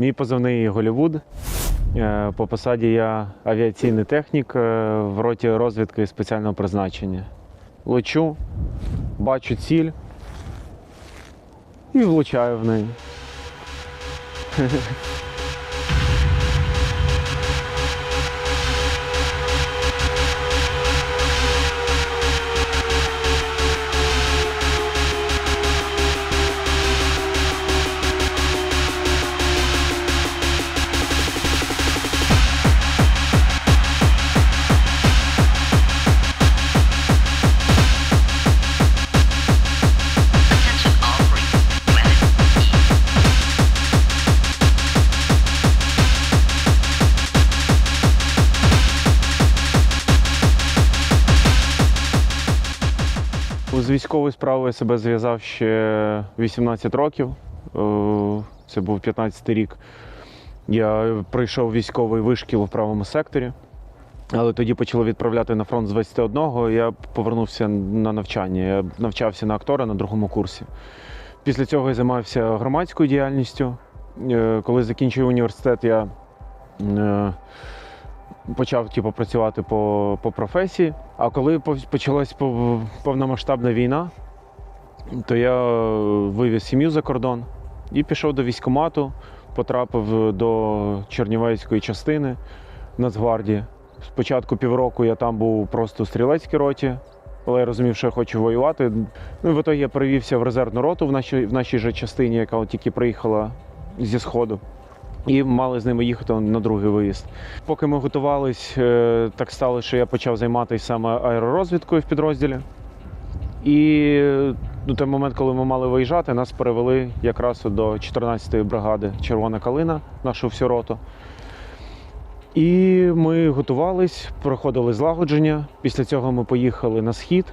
Мій позивний Голівуд. Е, По посаді я авіаційний технік е, в роті розвідки спеціального призначення. Лечу, бачу ціль і влучаю в неї. військовою справою себе зв'язав ще 18 років. Е, Це був 15 рік. Я пройшов військовий вишкіл у правому секторі, але тоді почали відправляти на фронт з 21-го. Я повернувся на навчання. Я навчався на актора на другому курсі. Після цього я займався громадською діяльністю. Е, Коли закінчив університет, я е, почав типу, працювати по, по професії. А коли почалась повномасштабна війна, то я вивіз сім'ю за кордон і пішов до військкомату, потрапив до Чернівецької частини Нацгвардії. Спочатку півроку я там був просто у стрілецькій роті, але я розумів, що я хочу воювати. Ну і в ітогі я перевівся в резервну роту в нашій, в нашій же частині, яка от тільки приїхала зі Сходу. І мали з ними їхати на другий виїзд. Поки ми готувались, е, так стало, що я почав займатися саме аеророзвідкою в підрозділі. І е, у той момент, коли ми мали виїжджати, нас перевели якраз до 14-ї бригади Червона калина, нашу всю роту. І ми готувались, проходили злагодження. Після цього ми поїхали на схід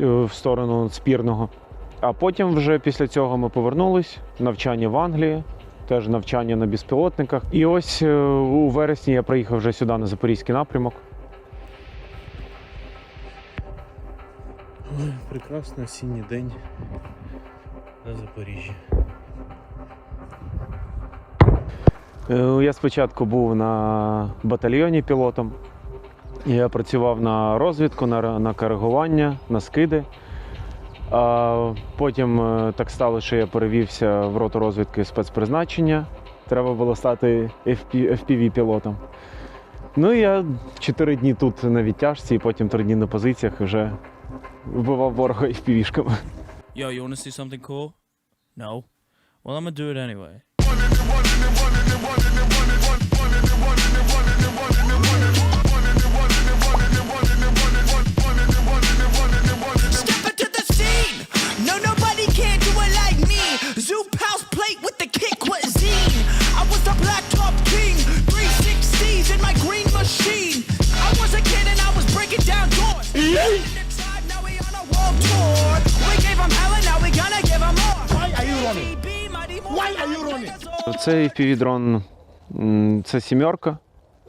е, в сторону спірного. А потім, вже після цього, ми повернулись навчання в Англії теж навчання на безпілотниках. І ось е, у вересні я приїхав вже сюди на Запорізький напрямок. Прекрасний осінній день на Запоріжжі. Е, Я спочатку був на батальйоні пілотом. Я працював на розвідку, на, на коригування, на скиди. Потім е, так стало, що я перевівся в роту розвідки спецпризначення. Треба було стати FPV-пілотом. Ну і я чотири дні тут на відтяжці, і потім три дні на позиціях вже вбивав ворога FPV-шками. Yo, you want to see something cool? No? Well, I'm gonna do it anyway. Цей FPV-дрон це сімерка.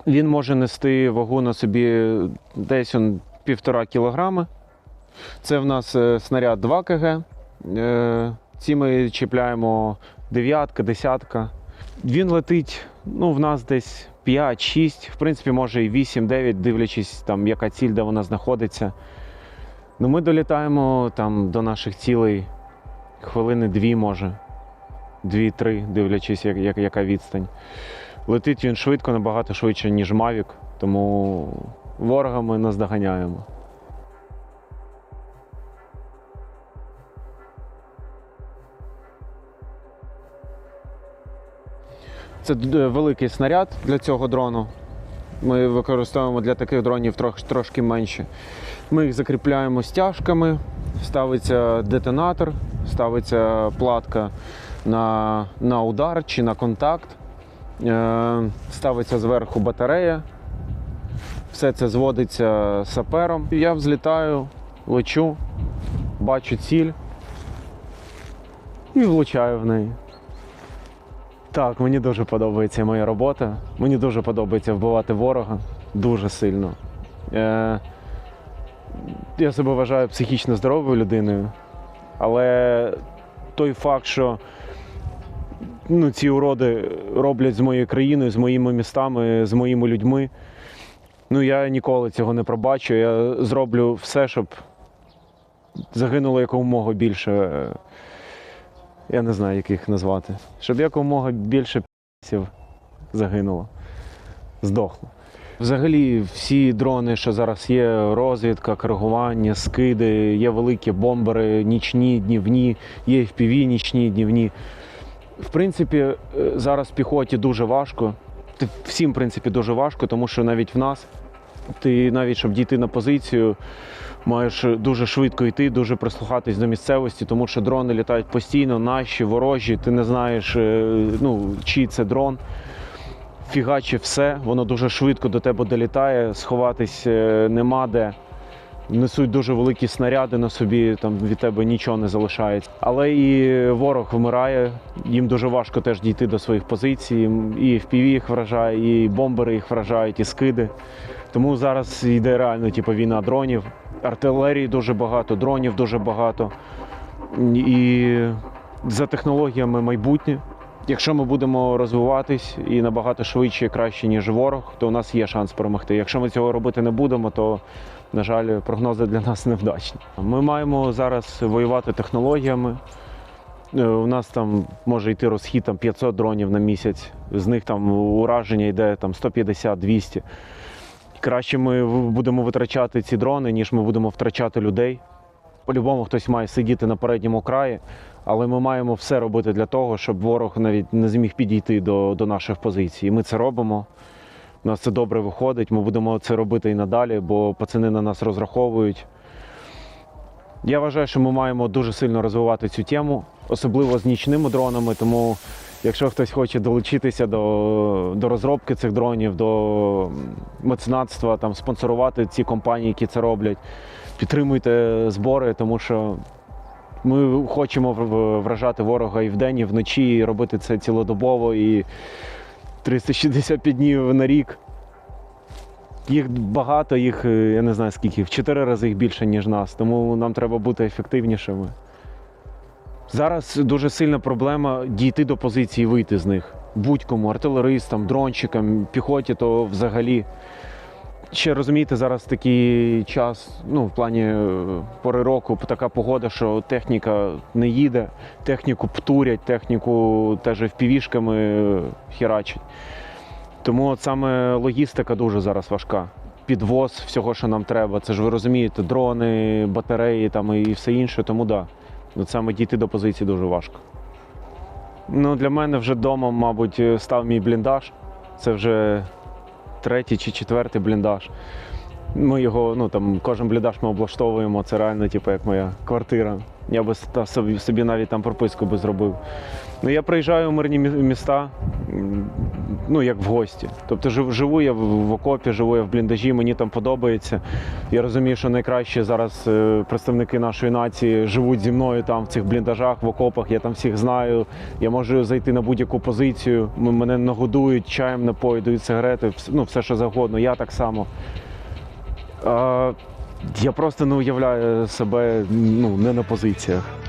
Він може нести вагу на собі десь півтора кілограми. Це в нас е, снаряд 2 кг. Е, Ці ми чіпляємо дев'ятка, десятка. Він летить ну, в нас десь 5-6, в принципі, може і 8-9, дивлячись, там, яка ціль, де вона знаходиться. Ну, ми долітаємо там, до наших цілей хвилини дві, може дві-три, дивлячись, як, як, яка відстань. Летить він швидко, набагато швидше, ніж Мавік, тому ворога ми наздоганяємо. Це великий снаряд для цього дрону. Ми використовуємо для таких дронів трош, трошки менше. Ми їх закріпляємо стяжками, ставиться детонатор, ставиться платка на, на удар чи на контакт, е, ставиться зверху батарея. Все це зводиться сапером. Я взлітаю, лечу, бачу ціль і влучаю в неї. Так, мені дуже подобається моя робота. Мені дуже подобається вбивати ворога дуже сильно. Е, я себе вважаю психічно здоровою людиною, але той факт, що ну, ці уроди роблять з моєю країною, з моїми містами, з моїми людьми. Ну, я ніколи цього не пробачу. Я зроблю все, щоб загинуло якомога більше. Я не знаю, як їх назвати. Щоб якомога більше пісів загинуло, здохло. Взагалі, всі дрони, що зараз є, розвідка, коригування, скиди, є великі бомбери, нічні, днівні, є FPV нічні, днівні. В принципі, е, зараз піхоті дуже важко. Всім, в принципі, дуже важко, тому що навіть в нас ти навіть щоб дійти на позицію, маєш дуже швидко йти, дуже прислухатись до місцевості, тому що дрони літають постійно, наші, ворожі, ти не знаєш, е, ну, чий це дрон. Фігаче все, воно дуже швидко до тебе долітає, сховатись е, нема де. Несуть дуже великі снаряди на собі, там від тебе нічого не залишається. Але і ворог вмирає, їм дуже важко теж дійти до своїх позицій. І FPV їх вражає, і бомбери їх вражають, і скиди. Тому зараз йде реально типу, війна дронів. Артилерії дуже багато, дронів дуже багато. І за технологіями майбутнє. Якщо ми будемо розвиватись і набагато швидше і краще, ніж ворог, то у нас є шанс перемогти. Якщо ми цього робити не будемо, то, на жаль, прогнози для нас невдачні. Ми маємо зараз воювати технологіями. Е, У нас там може йти розхід там, 500 дронів на місяць, з них там ураження йде там, 150-200. Краще ми будемо витрачати ці дрони, ніж ми будемо втрачати людей. По-любому хтось має сидіти на передньому краї, але ми маємо все робити для того, щоб ворог навіть не зміг підійти до, до наших позицій. І ми це робимо. У нас це добре виходить. Ми будемо це робити і надалі, бо пацани на нас розраховують. Я вважаю, що ми маємо дуже сильно розвивати цю тему, особливо з нічними дронами. Тому, якщо хтось хоче долучитися до, до розробки цих дронів, до меценатства, там, спонсорувати ці компанії, які це роблять, підтримуйте збори, тому що ми хочемо вражати ворога і вдень, і вночі, і робити це цілодобово і 365 днів на рік. Їх багато, їх, е, я не знаю скільки, в чотири рази їх більше, ніж нас, тому нам треба бути ефективнішими. Зараз дуже сильна проблема дійти до позиції вийти з них. Будь-кому, артилеристам, дрончикам, піхоті, то взагалі. Ще розумієте, зараз такий час, ну, в плані е, пори року, така погода, що техніка не їде, техніку птурять, техніку теж впівішками херачать. Тому от саме логістика дуже зараз важка. Підвоз всього, що нам треба. Це ж ви розумієте, дрони, батареї там і все інше. Тому да, от саме дійти до позиції дуже важко. Ну, для мене вже вдома, мабуть, став мій бліндаж. Це вже третій чи четвертий бліндаж. Ми його, ну там кожен бліндаж ми облаштовуємо. Це реально, типу, як моя квартира. Я би собі, собі навіть там прописку би зробив. Ну, я приїжджаю в мирні міста, ну як в гості. Тобто живу я в, окопі, живу я в бліндажі, мені там подобається. Я розумію, що найкраще зараз е, представники нашої нації живуть зі мною там в цих бліндажах, в окопах. Я там всіх знаю. Я можу зайти на будь-яку позицію. Мене нагодують чаєм, напоють, дають сигарети, ну все що завгодно. Я так само. Я просто не уявляю себе ну, не на позиціях.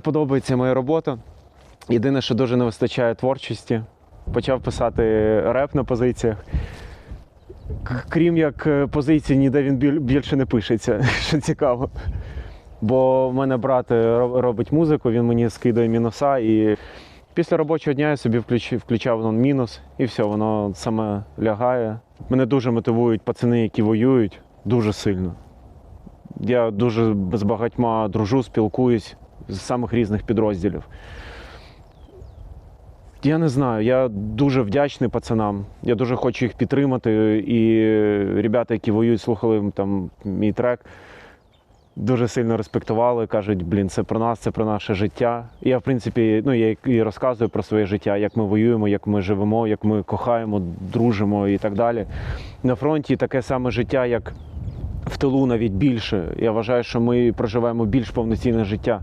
Дуже подобається моя робота. Єдине, що дуже не вистачає творчості. Почав писати реп на позиціях. Крім як е, позиції, ніде він більше не пишеться, що цікаво. Бо в мене брат е, робить музику, він мені скидає мінуса, і після робочого дня я собі включав мінус, і все, воно саме лягає. Мене дуже мотивують пацани, які воюють, дуже сильно. Я дуже з багатьма дружу, спілкуюсь з самих різних підрозділів. Я не знаю, я дуже вдячний пацанам. Я дуже хочу їх підтримати. І ребята, які воюють, слухали там мій трек, дуже сильно респектували, кажуть, блін, це про нас, це про наше життя. І я, в принципі, ну, я і розказую про своє життя, як ми воюємо, як ми живемо, як ми кохаємо, дружимо і так далі. На фронті таке саме життя, як в тилу навіть більше. Я вважаю, що ми проживаємо більш повноцінне життя.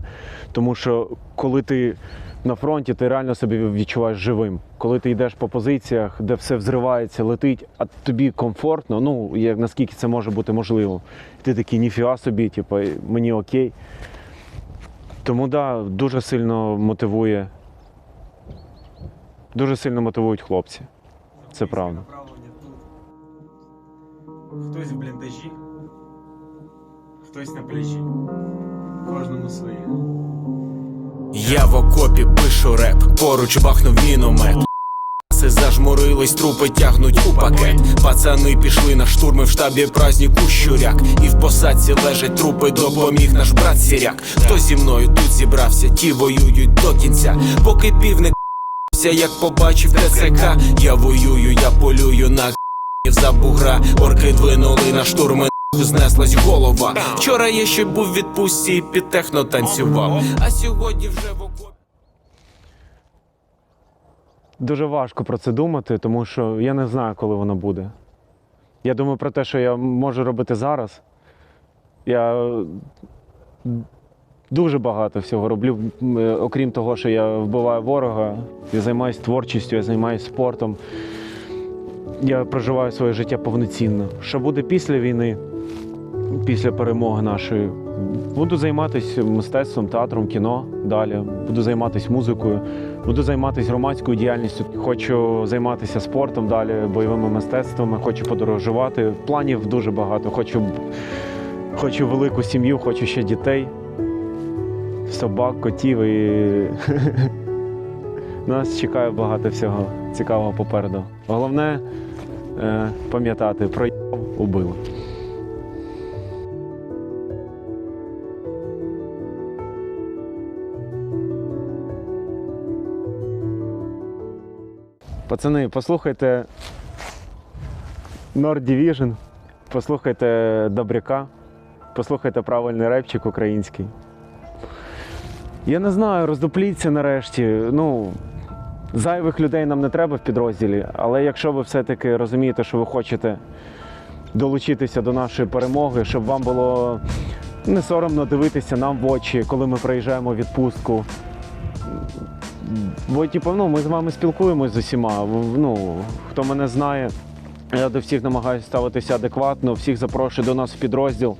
Тому що коли ти на фронті, ти реально собі відчуваєш живим. Коли ти йдеш по позиціях, де все взривається, летить, а тобі комфортно, ну як наскільки це може бути можливо. Ти такий ніфіга собі, типу, мені окей. Тому да, дуже сильно мотивує. Дуже сильно мотивують хлопці. Це правда. Хтось в бліндажі, хтось на пляжі. Кожному своє. Я в окопі пишу реп, поруч бахнув міномет. Си зажмурились, трупи тягнуть у пакет. Пацани пішли на штурми в штабі праздник у щуряк. І в посадці лежать трупи, допоміг наш брат сіряк. Хто зі мною тут зібрався, ті воюють до кінця. Поки півник як побачив ТЦК. Я воюю, я полюю на за бугра. Орки двинули на штурми. Знеслась голова. Вчора я ще був в відпустці і під техно танцював. А сьогодні вже в окопі. Дуже важко про це думати, тому що я не знаю, коли воно буде. Я думаю про те, що я можу робити зараз. Я дуже багато всього роблю, е, окрім того, що я вбиваю ворога, я займаюся творчістю, я займаюся спортом. Я проживаю своє життя повноцінно. Що буде після війни, після перемоги нашої? Буду займатися мистецтвом, театром, кіно далі. Буду займатися музикою, буду займатися громадською діяльністю. Хочу займатися спортом далі, бойовими мистецтвами, хочу подорожувати. Планів дуже багато. Хочу, хочу велику сім'ю, хочу ще дітей, собак, котів і нас чекає багато всього цікавого попереду. Головне е, пам'ятати про убили. Пацани, послухайте Nord Division, послухайте Добряка, послухайте правильний репчик український. Я не знаю, роздупліться нарешті. Ну, зайвих людей нам не треба в підрозділі, але якщо ви все-таки розумієте, що ви хочете долучитися до нашої перемоги, щоб вам було не соромно дивитися нам в очі, коли ми приїжджаємо в відпустку. Бо, типу, ну, ми з вами спілкуємось з усіма. Ну, хто мене знає, я до всіх намагаюся ставитися адекватно, всіх запрошую до нас в підрозділ.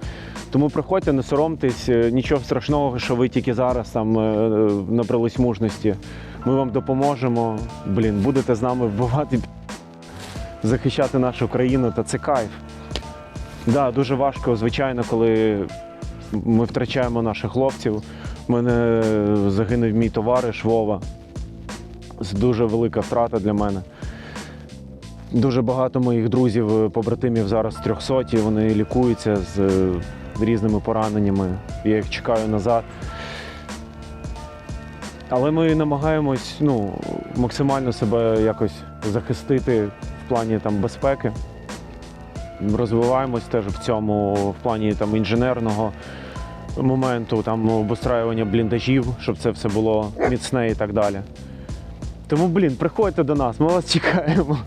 Тому приходьте, не соромтесь, е, нічого страшного, що ви тільки зараз там е, е, набрались мужності. Ми вам допоможемо. Блін, будете з нами вбивати, захищати нашу країну, та це кайф. Да, дуже важко, звичайно, коли ми втрачаємо наших хлопців. У мене загинув мій товариш Вова. Це дуже велика втрата для мене. Дуже багато моїх друзів, е, побратимів зараз трьохсоті, вони лікуються з е, різними пораненнями. Я їх чекаю назад. Але ми намагаємось ну, максимально себе якось захистити в плані там, безпеки. Розвиваємось теж в цьому, в плані там, інженерного моменту, там обустраювання бліндажів, щоб це все було міцне і так далі. Тому, блін, приходьте до нас, ми вас чекаємо.